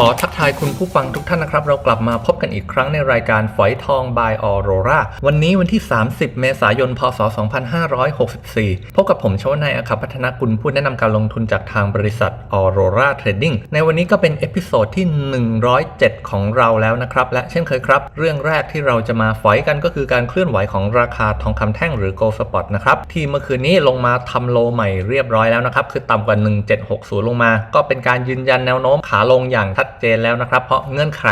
ขอทักทายคุณผู้ฟังทุกท่านนะครับ เรากลับมาพบกันอีกครั้งในรายการฝอยทอง by Aurora วันนี้วันที่ 30 เมษายน พศ 2564 พบกับผมชวนายอคพัฒนกุลผู้แนะนำการลงทุนจากทางบริษัท Aurora Trading ในวันนี้ก็เป็นเอพิโซดที่ 107 ของเราแล้วนะครับ และเช่นเคยครับ เรื่องแรกที่เราจะมาฝอยกันก็คือการเคลื่อนไหวของราคาทองคำแท่งหรือ Gold Spot นะครับที่เมื่อคืนนี้ลงมาทำโลใหม่เรียบร้อยแล้วนะครับคือต่ำกว่า 1760 ลงมา ก็เป็นการยืนยันแนวโน้มขาลงอย่างชัดเจนแล้วนะครับ เพราะเงื่อนไข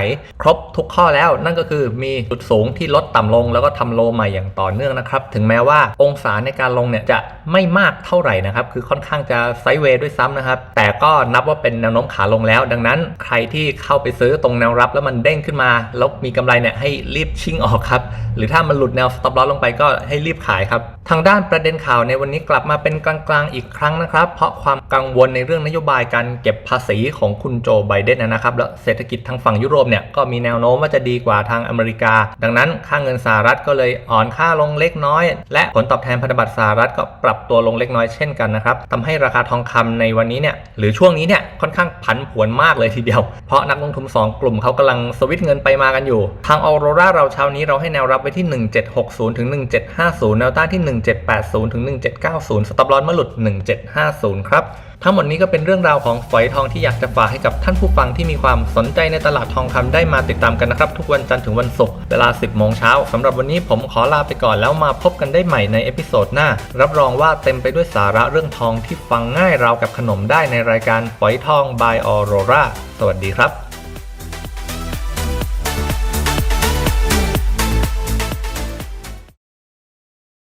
ครบทุกข้อแล้ว นั่นก็คือมีจุดสูงที่ลดต่ำลง แล้วก็ทำโลใหม่อย่างต่อเนื่องนะครับ ถึงแม้ว่าองศาในการลงเนี่ยจะไม่มากเท่าไหร่นะครับ คือค่อนข้างจะไซด์เวย์ด้วยซ้ำนะครับ แต่ก็นับว่าเป็นแนวโน้มขาลงแล้ว ดังนั้นใครที่เข้าไปซื้อตรงแนวรับแล้วมันเด้งขึ้นมา แล้วมีกำไรเนี่ยให้รีบชิ่งออกครับ หรือถ้ามันหลุดแนว stop loss ลงไปก็ให้รีบขายครับ ทางด้านประเด็นข่าวในวันนี้กลับมาเป็นกลางๆอีกครั้งนะครับ เพราะความกังวลในเรื่องนโยบายการเก็บภาษีของคุณโจไบเดนนะครับและเศรษฐกิจทางฝั่งยุโรปเนี่ยก็มีแนวโน้มว่าจะดีกว่าทางอเมริกา ดังนั้นค่าเงินสหรัฐก็เลยอ่อนค่าลงเล็กน้อย และผลตอบแทนพันธบัตรสหรัฐก็ปรับตัวลงเล็กน้อยเช่นกันนะครับทำให้ราคาทองคำในวันนี้เนี่ยหรือช่วงนี้เนี่ยค่อนข้างผันผวนมากเลยทีเดียว เพราะนักลงทุนสองกลุ่มเขากำลังสวิตช์เงินไปมากันอยู่ ทางออโรราเราเช้านี้เราให้แนวรับไว้ที่ 1760ถึง1750 แนวต้านที่ 1780ถึง1790 สต็อปลอสมาหลุด 1750 ครับ ทั้งหมดนี้ก็เป็นเรื่องราวของฝอยทองที่อยากจะฝากให้กับท่านผู้ฟังที่มีความสนใจในตลาดทองคำได้มาติดตามกันนะครับ ทุกวันจันทร์ถึงวันศุกร์เวลา 10โมงเช้าสำหรับวันนี้ผมขอลาไปก่อนแล้วมาพบกันได้ใหม่ในเอพิโซดหน้า รับรองว่าเต็มไปด้วยสาระเรื่องทองที่ฟังง่ายราวกับขนมได้ในรายการฝอยทองบายออโรราสวัสดีครับ